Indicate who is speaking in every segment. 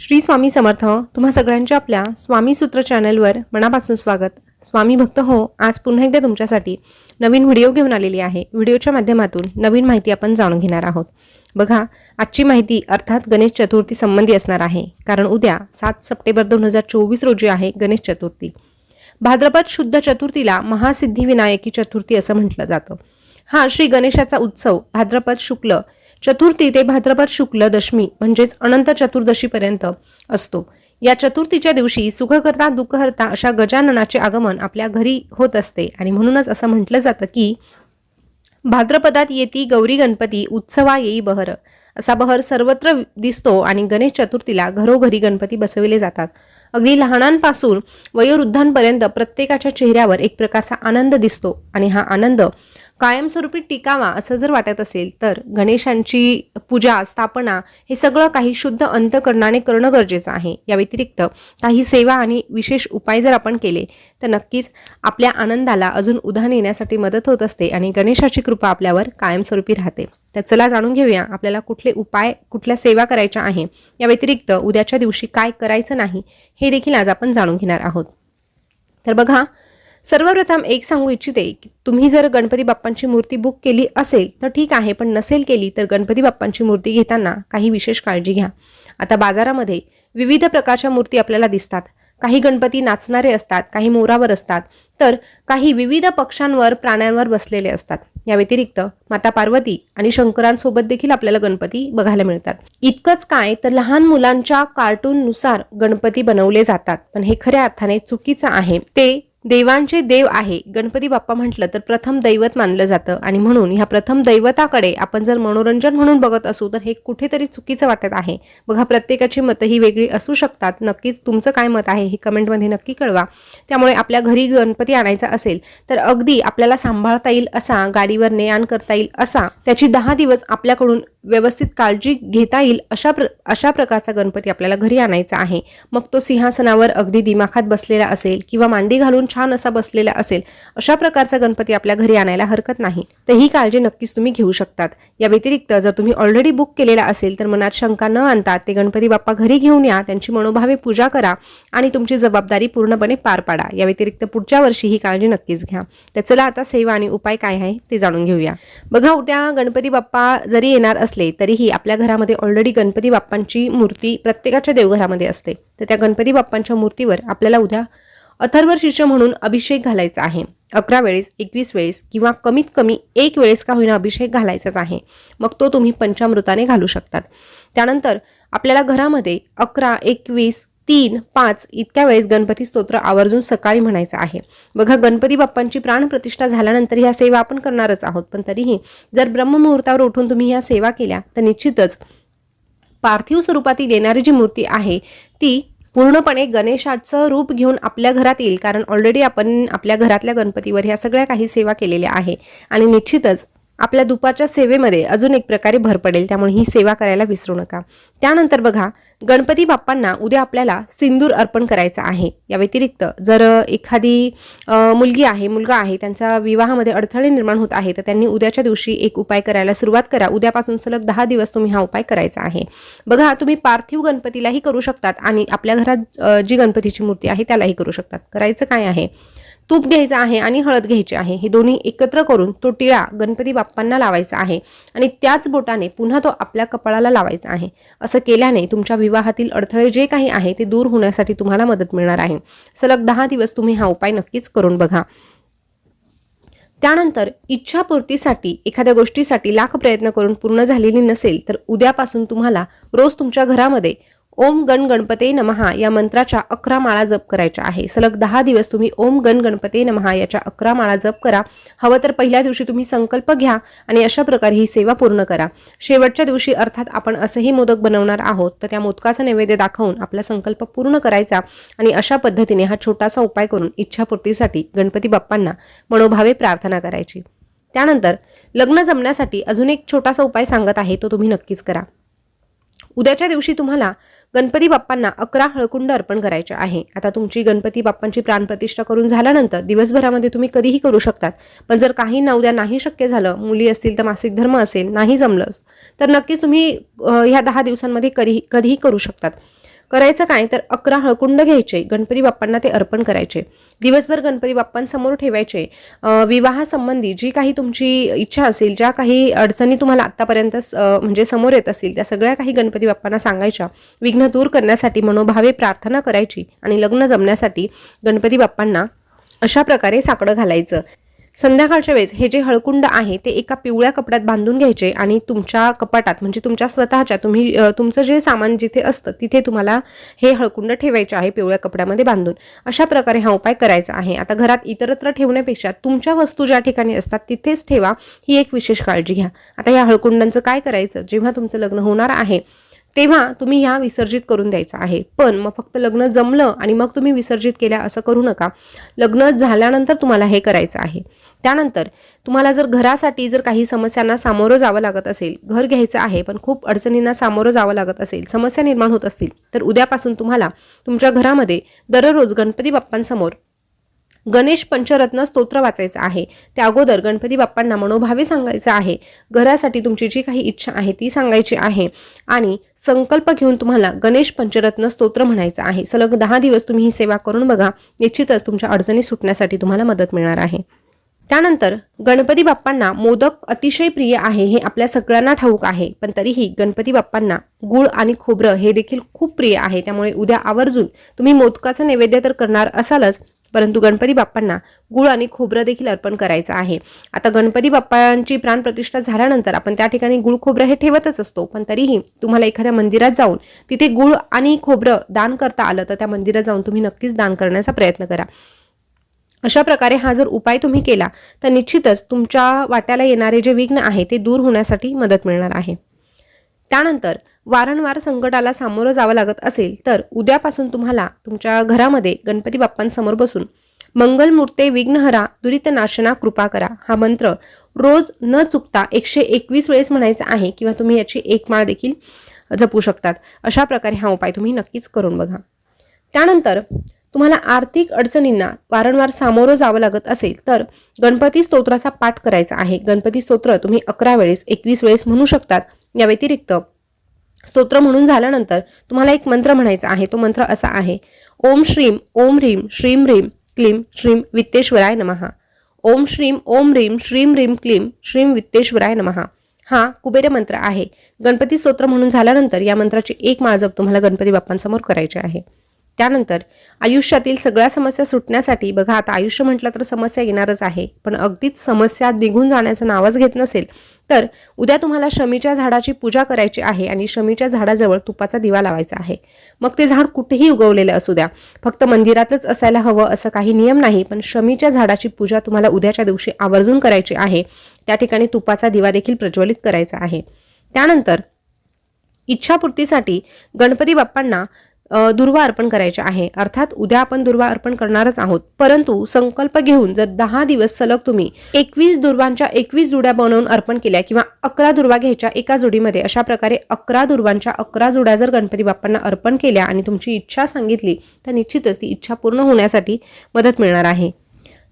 Speaker 1: श्री स्वामी समर्थ तुम्हा सगळ्यांच्या आपल्या स्वामी सूत्र चॅनलवर मनापासून स्वागत. स्वामी भक्त हो आज पुन्हा एकदा तुमच्यासाठी नवीन व्हिडिओ घेऊन आलेली आहे. व्हिडिओच्या माध्यमातून नवीन माहिती आपण जाणून घेणार आहोत. बघा आजची माहिती अर्थात गणेश चतुर्थी संबंधी असणार आहे. कारण उद्या सात सप्टेंबर दोन हजार चोवीस रोजी आहे गणेश चतुर्थी. भाद्रपद शुद्ध चतुर्थीला महासिद्धिविनायकी चतुर्थी असं म्हटलं जातं. हा श्री गणेशाचा उत्सव भाद्रपद शुक्ल चतुर्थी ते भाद्रपद शुक्ल दशमी म्हणजेच अनंत चतुर्दशीपर्यंत असतो. या चतुर्थीच्या दिवशी सुखकर्ता दुःखहर्ता अशा गजाननाचे आगमन आपल्या घरी होत असते. आणि म्हणूनच असं म्हटलं जातं की भाद्रपदात येती गौरी गणपती उत्सवा येई बहर. असा बहर सर्वत्र दिसतो आणि गणेश चतुर्थीला घरोघरी गणपती बसविले जातात. अगदी लहानांपासून वयोवृद्धांपर्यंत प्रत्येकाच्या चेहऱ्यावर एक प्रकारचा आनंद दिसतो आणि हा आनंद कायमस्वरूपी टिकावा असं जर वाटत असेल तर गणेशांची पूजा स्थापना हे सगळं काही शुद्ध अंतकरणाने करणं गरजेचं आहे. या व्यतिरिक्त काही सेवा आणि विशेष उपाय जर आपण केले तर नक्कीच आपल्या आनंदाला अजून उधाण येण्यासाठी मदत होत असते आणि गणेशाची कृपा आपल्यावर कायमस्वरूपी राहते. तर चला जाणून घेऊया आपल्याला कुठले उपाय कुठल्या सेवा करायच्या आहे. या व्यतिरिक्त उद्याच्या दिवशी काय करायचं नाही हे देखील आज आपण जाणून घेणार आहोत. तर बघा सर्वप्रथम एक सांगू इच्छिते की तुम्ही जर गणपती बाप्पांची मूर्ती बुक केली असेल तर ठीक आहे पण नसेल केली तर गणपती बाप्पांची मूर्ती घेताना काही विशेष काळजी घ्या. आता बाजारामध्ये विविध प्रकारच्या मूर्ती आपल्याला दिसतात. काही गणपती नाचणारे असतात काही मोरावर असतात तर काही विविध पक्षांवर प्राण्यांवर बसलेले असतात. या व्यतिरिक्त माता पार्वती आणि शंकरांसोबत देखील आपल्याला गणपती बघायला मिळतात. इतकंच काय तर लहान मुलांच्या कार्टूननुसार गणपती बनवले जातात. पण हे खऱ्या अर्थाने चुकीचं आहे. ते देवांचे देव आहे. गणपती बाप्पा म्हटलं तर प्रथम दैवत मानलं जातं. आणि म्हणून ह्या प्रथम दैवताकडे आपण जर मनोरंजन म्हणून बघत असू तर हे कुठेतरी चुकीचं वाटत आहे. बघा प्रत्येकाची मतं ही वेगळी असू शकतात. नक्कीच तुमचं काय मत आहे हे कमेंटमध्ये नक्की कळवा. त्यामुळे आपल्या घरी गणपती आणायचा असेल तर अगदी आपल्याला सांभाळता येईल असा गाडीवर ने आण करता येईल असा त्याची दहा दिवस आपल्याकडून व्यवस्थित काळजी घेता येईल अशा प्र अशा प्रकारचा गणपती आपल्याला घरी आणायचा आहे. मग तो सिंहासनावर अगदी दिमाखात बसलेला असेल किंवा मांडी घालून छान असा बसलेला असेल अशा प्रकारचा गणपती आपल्या घरी आणायला हरकत नाही. तर ही काळजी नक्कीच तुम्ही घेऊ शकतात. या व्यतिरिक्त जर तुम्ही ऑलरेडी बुक केलेला असेल तर मनात शंका न आणता ते गणपती बाप्पा घरी घेऊन या त्यांची मनोभावे पूजा करा आणि तुमची जबाबदारी पूर्णपणे पार पाडा. या व्यतिरिक्त पुढच्या वर्षी ही काळजी नक्कीच घ्या. तर चला आता सेवा आणि उपाय काय आहे ते जाणून घेऊया. बघा उद्या गणपती बाप्पा जरी येणार असले तरीही आपल्या घरामध्ये ऑलरेडी गणपती बाप्पांची मूर्ती प्रत्येकाच्या देवघरामध्ये असते. तर त्या गणपती बाप्पांच्या मूर्तीवर आपल्याला उद्या अथर्व शीर्ष म्हणून अभिषेक घालायचा आहे. अकरा वेळेस एकवीस वेळेस किंवा कमीत कमी एक वेळेस का होईना अभिषेक घालायचाच आहे. मग तो तुम्ही पंचामृताने घालू शकतात. त्यानंतर आपल्याला घरामध्ये अकरा एकवीस तीन पाच इतक्या वेळेस गणपती स्तोत्र आवर्जून सकाळी म्हणायचं आहे. बघा गणपती बाप्पांची प्राणप्रतिष्ठा झाल्यानंतर ह्या सेवा आपण करणारच आहोत. पण तरीही जर ब्रह्ममुहूर्तावर उठून तुम्ही ह्या सेवा केल्या तर निश्चितच पार्थिव स्वरूपातील येणारी जी मूर्ती आहे ती पूर्णपणे गणेशाचं रूप घेऊन आपल्या घरात येईल कारण ऑलरेडी आपण आपल्या घरातल्या गणपतीवर ह्या सगळ्या काही सेवा केलेल्या आहे. आणि निश्चितच आपल्या दुपारच्या सेवेमध्ये अजून एक प्रकारे भर पडेल त्यामुळे ही सेवा करायला विसरू नका. त्यानंतर बघा गणपती बाप्पांना उद्या आपल्याला सिंदूर अर्पण करायचा आहे. या व्यतिरिक्त जर एखादी मुलगी आहे मुलगा आहे त्यांच्या विवाहामध्ये अडथळे निर्माण होत आहे तर त्यांनी उद्याच्या दिवशी एक उपाय करायला सुरुवात करा. उद्यापासून सलग दहा दिवस तुम्ही हा उपाय करायचा आहे. बघा तुम्ही पार्थिव गणपतीलाही करू शकतात आणि आपल्या घरात जी गणपतीची मूर्ती आहे त्यालाही करू शकतात. करायचं काय आहे? तूप घ्यायचं आहे आणि हळद घ्यायची आहे. हे दोन्ही एकत्र करून तो टिळा गणपती बाप्पांना लावायचा आहे आणि त्याच बोटाने पुन्हा तो आपल्या कपाळाला लावायचा आहे. असं केल्याने तुमच्या विवाहातील अडथळे जे काही आहे ते दूर होण्यासाठी तुम्हाला मदत मिळणार आहे. सलग दहा दिवस तुम्ही हा उपाय नक्कीच करून बघा. त्यानंतर इच्छापूर्तीसाठी एखाद्या गोष्टीसाठी लाख प्रयत्न करून पूर्ण झालेली नसेल तर उद्यापासून तुम्हाला रोज तुमच्या घरामध्ये ओम गण गणपते नमहा या मंत्राच्या अकरा माळा जप करायच्या आहे. सलग दहा दिवस तुम्ही ओम गण गणपते नमहा याच्या अकरा माळा जप करा. हवं तर पहिल्या दिवशी तुम्ही संकल्प घ्या आणि अशा प्रकारे ही सेवा पूर्ण करा. शेवटच्या दिवशी अर्थात आपण असंही मोदक बनवणार आहोत तर त्या मोदकाचा नैवेद्य दाखवून आपला संकल्प पूर्ण करायचा आणि अशा पद्धतीने हा छोटासा उपाय करून इच्छापूर्तीसाठी गणपती बाप्पांना मनोभावे प्रार्थना करायची. त्यानंतर लग्न जमण्यासाठी अजून एक छोटासा उपाय सांगत आहे तो तुम्ही नक्कीच करा. उद्याच्या दिवशी तुम्हाला गणपती बाप्पांना अकरा हळकुंड अर्पण करायचे आहे. आता तुमची गणपती बाप्पांची प्राणप्रतिष्ठा करून झाल्यानंतर दिवसभरामध्ये तुम्ही कधीही करू शकतात. पण जर काही ना उद्या नाही शक्य झालं मुली असतील तर मासिक धर्म असेल नाही जमलं तर नक्कीच तुम्ही ह्या दहा दिवसांमध्ये कधी कधीही करू शकतात. करायचं काय? तर अकरा हळकुंड घ्यायचे. गणपती बाप्पांना ते अर्पण करायचे. दिवसभर गणपती बाप्पांसमोर ठेवायचे. विवाहासंबंधी जी काही तुमची इच्छा असेल ज्या काही अडचणी तुम्हाला आत्तापर्यंत म्हणजे समोर येत असतील त्या सगळ्या काही गणपती बाप्पांना सांगायच्या. विघ्न दूर करण्यासाठी मनोभावे प्रार्थना करायची आणि लग्न जमण्यासाठी गणपती बाप्पांना अशा प्रकारे साकडं घालायचं. संध्याकाळच्या वेळेस हे जे हळकुंड आहे ते एका पिवळ्या कपड्यात बांधून घ्यायचे आणि तुमच्या कपाटात म्हणजे तुमच्या स्वतःच्या तुम्ही तुमचं जे सामान जिथे असतं तिथे तुम्हाला हे हळकुंड ठेवायचे आहे पिवळ्या कपड्यामध्ये बांधून. अशा प्रकारे हा उपाय करायचा आहे. आता घरात इतरत्र ठेवण्यापेक्षा तुमच्या वस्तू ज्या ठिकाणी असतात तिथेच ठेवा. ही एक विशेष काळजी घ्या. आता या हळकुंडांचं काय करायचं? जेव्हा तुमचं लग्न होणार आहे तेव्हा तुम्ही ह्या विसर्जित करून द्यायचं आहे. पण मग फक्त लग्न जमलं आणि मग तुम्ही विसर्जित केल्या असं करू नका. लग्न झाल्यानंतर तुम्हाला हे करायचं आहे. त्यानंतर तुम्हाला जर घरासाठी जर काही समस्यांना सामोरं जावं लागत असेल घर घ्यायचं आहे पण खूप अडचणींना सामोरं जावं लागत असेल समस्या निर्माण होत असतील तर उद्यापासून तुम्हाला तुमच्या घरामध्ये दररोज गणपती बाप्पांसमोर गणेश पंचरत्न स्तोत्र वाचायचं आहे. त्या अगोदर गणपती बाप्पांना मनोभावे सांगायचं आहे. घरासाठी तुमची जी काही इच्छा आहे ती सांगायची आहे. आणि संकल्प घेऊन तुम्हाला गणेश पंचरत्न स्तोत्र म्हणायचं आहे. सलग दहा दिवस तुम्ही ही सेवा करून बघा. निश्चितच तुमच्या अडचणी सुटण्यासाठी तुम्हाला मदत मिळणार आहे. त्यानंतर गणपती बाप्पांना मोदक अतिशय प्रिय आहे हे आपल्या सगळ्यांना ठाऊक आहे. पण तरीही गणपती बाप्पांना गुळ आणि खोबरं हे देखील खूप प्रिय आहे. त्यामुळे उद्या आवर्जून तुम्ही मोदकाचं नैवेद्य तर करणार असालच परंतु गणपती बाप्पांना गुळ आणि खोबरं देखील अर्पण करायचं आहे. आता गणपती बाप्पांची प्राणप्रतिष्ठा झाल्यानंतर आपण त्या ठिकाणी गुळ खोबरं हे ठेवतच असतो. पण तरीही तुम्हाला एखाद्या मंदिरात जाऊन तिथे गुळ आणि खोबरं दान करता आलं तर त्या मंदिरात जाऊन तुम्ही नक्कीच दान करण्याचा प्रयत्न करा. अशा प्रकारे हा जर उपाय तुम्ही केला तर निश्चितच तुमच्या वाट्याला येणारे जे विघ्न आहे ते दूर होण्यासाठी मदत मिळणार आहे. त्यानंतर वारंवार संकटाला सामोरं जावं लागत असेल तर उद्यापासून तुम्हाला तुमच्या घरामध्ये गणपती बाप्पांसमोर बसून मंगलमूर्ते विघ्नहरा दुरितनाशना कृपा करा. हा मंत्र रोज न चुकता एकशे एकवीस वेळेस म्हणायचा आहे किंवा तुम्ही याची एक माळ देखील जपू शकतात. अशा प्रकारे हा उपाय तुम्ही नक्कीच करून बघा. त्यानंतर तुम्हाला आर्थिक अडचणींना वारंवार सामोरं जावं लागत असेल तर गणपती स्तोत्राचा पाठ करायचा आहे. गणपती स्तोत्र तुम्ही अकरा वेळेस एकवीस वेळेस म्हणू शकतात. या व्यतिरिक्त स्तोत्र म्हणून झाल्यानंतर तुम्हाला एक मंत्र म्हणायचा आहे. तो मंत्र असा आहे. ओम श्रीम ओम ह्रीम श्रीम ह्रीम क्लीम श्रीम वित्तेश्वराय नमहा ओम श्रीम ओम ह्रीम श्रीम ह्रीम क्लीम श्रीम वित्तेश्वराय नमहा हा कुबेर मंत्र आहे. गणपती स्तोत्र म्हणून झाल्यानंतर या मंत्राची एक माळ तुम्हाला गणपती बाप्पांसमोर करायची आहे. त्यानंतर आयुष्यातील सगळ्या समस्या सुटण्यासाठी बघा आता आयुष्य म्हटलं तर समस्या येणारच आहे पण अगदीच समस्या निघून जाण्याचं नावच घेत नसेल तर उद्या तुम्हाला शमीच्या झाडाची पूजा करायची आहे आणि शमीच्या झाडाजवळ तुपाचा दिवा लावायचा आहे. मग ते झाड कुठेही उगवलेलं असू द्या. फक्त मंदिरातच असायला हवं असं काही नियम नाही पण शमीच्या झाडाची पूजा तुम्हाला उद्याच्या दिवशी आवर्जून करायची आहे. त्या ठिकाणी तुपाचा दिवा देखील प्रज्वलित करायचा आहे. त्यानंतर इच्छापूर्तीसाठी गणपती बाप्पांना दुर्वा अर्पण करायचे आहे. अर्थात उद्या आपण दुर्वा अर्पण करणारच आहोत. परंतु संकल्प घेऊन जर दहा दिवस सलग तुम्ही एकवीस दुर्वांच्या एकवीस जुड्या बनवून अर्पण केल्या किंवा अकरा दुर्वा घ्यायच्या एका जोडीमध्ये अशा प्रकारे अकरा दुर्वांच्या अकरा जुड्या जर गणपती बाप्पांना अर्पण केल्या आणि तुमची इच्छा सांगितली तर निश्चितच ती इच्छा पूर्ण होण्यासाठी मदत मिळणार आहे.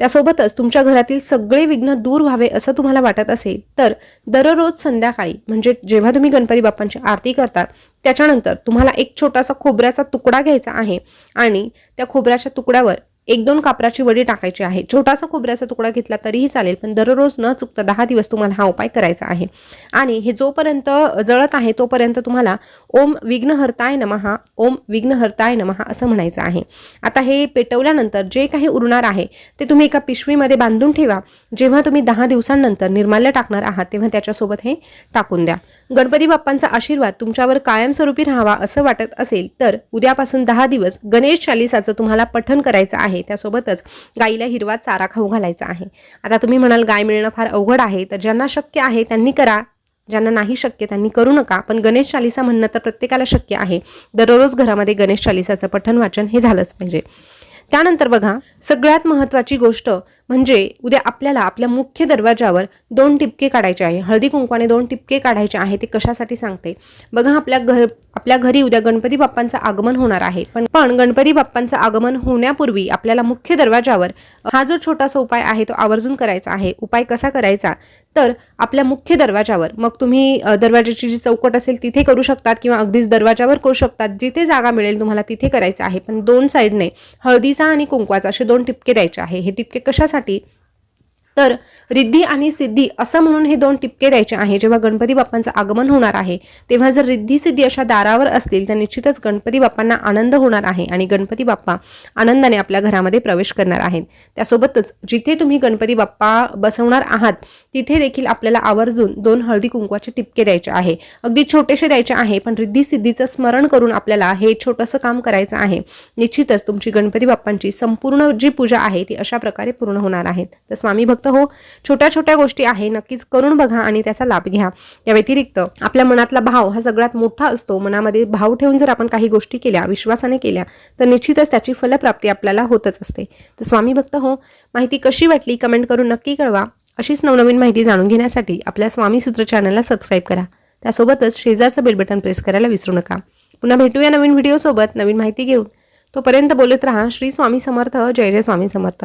Speaker 1: त्यासोबतच तुमच्या घरातील सगळे विघ्न दूर व्हावे असं तुम्हाला वाटत असेल तर दररोज संध्याकाळी म्हणजे जेव्हा तुम्ही गणपती बाप्पांची आरती करता त्याच्यानंतर तुम्हाला एक छोटासा खोबऱ्याचा तुकडा घ्यायचा आहे आणि त्या खोबऱ्याच्या तुकड्यावर एक दोन कापराची वडी टाकायची आहे. छोटासा खोबऱ्याचा तुकडा घेतला तरीही चालेल पण दररोज न चुकता दहा दिवस तुम्हाला हा उपाय करायचा आहे. आणि हे जोपर्यंत जळत आहे तोपर्यंत तुम्हाला ओम विघ्नहर्ताय नमहा ओम विघ्नहर्ताय नमहा असं म्हणायचं आहे. आता हे पेटवल्यानंतर जे काही उरणार आहे ते तुम्ही एका पिशवीमध्ये बांधून ठेवा. जेव्हा तुम्ही दहा दिवसांनंतर निर्माल्य टाकणार आहात तेव्हा त्याच्यासोबत हे टाकून द्या. गणपती बाप्पांचा आशीर्वाद तुमच्यावर कायमस्वरूपी राहावा असं वाटत असेल तर उद्यापासून दहा दिवस गणेश चालिसाचं तुम्हाला पठन करायचं आहे. त्यासोबतच गाईला हिरवा चारा खाऊ घालायचा आहे. आता तुम्ही म्हणाल गाय मिळणं फार अवघड आहे तर ज्यांना शक्य आहे त्यांनी करा. ज्यांना नाही शक्य त्यांनी करू नका पण गणेश चालिसा म्हणणं तर प्रत्येकाला शक्य आहे. दररोज घरामध्ये गणेश चालिसाचं पठण वाचन हे झालंच पाहिजे. त्यानंतर बघा सगळ्यात महत्त्वाची गोष्ट म्हणजे उद्या आपल्याला आपल्या मुख्य दरवाजावर दोन टिपके काढायचे आहे. हळदी कुंकवाने दोन टिपके काढायचे आहे ते कशासाठी सांगते? बघा आपल्या घर आपल्या घरी उद्या गणपती बाप्पांचं आगमन होणार आहे. पण पण गणपती बाप्पांचं आगमन होण्यापूर्वी आपल्याला मुख्य दरवाजावर हा जो छोटासा उपाय आहे तो आवर्जून करायचा आहे. उपाय कसा करायचा? तर आपल्या मुख्य दरवाजावर मग तुम्ही दरवाजाची जी चौकट असेल तिथे करू शकतात किंवा अगदीच दरवाजावर करू शकतात. जिथे जागा मिळेल तुम्हाला तिथे करायचं आहे. पण दोन साईडने हळदीचा आणि कुंकवाचा असे दोन टिपके द्यायचे आहे. हे टिपके कशासाठी करण्यासाठी तर रिद्धी आणि सिद्धी असं म्हणून हे दोन टिपके द्यायचे आहे. जेव्हा गणपती बाप्पांचं आगमन होणार आहे तेव्हा जर रिद्धी सिद्धी अशा दारावर असतील तर निश्चितच गणपती बाप्पांना आनंद होणार आहे आणि गणपती बाप्पा आनंदाने आपल्या घरामध्ये प्रवेश करणार आहेत. त्यासोबतच जिथे तुम्ही गणपती बाप्पा बसवणार आहात तिथे देखील आपल्याला आवर्जून दोन हळदी कुंकवाचे टिपके द्यायचे आहे. अगदी छोटेसे द्यायचे आहे पण रिद्धी सिद्धीचं स्मरण करून आपल्याला हे छोटंसं काम करायचं आहे. निश्चितच तुमची गणपती बाप्पांची संपूर्ण जी पूजा आहे ती अशा प्रकारे पूर्ण होणार आहेत तर स्वामी भक्त हो छोट्या छोट्या गोष्टी आहे नक्कीच करून बघा आणि त्याचा लाभ घ्या. या व्यतिरिक्त आपल्या मनातला भाव हा सगळ्यात मोठा असतो. मनामध्ये भाव ठेवून जर आपण काही गोष्टी केल्या विश्वासाने केल्या तर निश्चितच त्याची फलप्राप्ती आपल्याला होतच असते. तर स्वामी भक्त हो माहिती कशी वाटली कमेंट करून नक्की कळवा. अशीच नवनवीन माहिती जाणून घेण्यासाठी आपल्या स्वामी सूत्र चॅनलला सबस्क्राईब करा. त्यासोबतच शेजारचं बेल बटन प्रेस करायला विसरू नका. पुन्हा भेटूया नवीन व्हिडिओसोबत नवीन माहिती घेऊन. तोपर्यंत बोलत राहा श्री स्वामी समर्थ जय जय स्वामी समर्थ.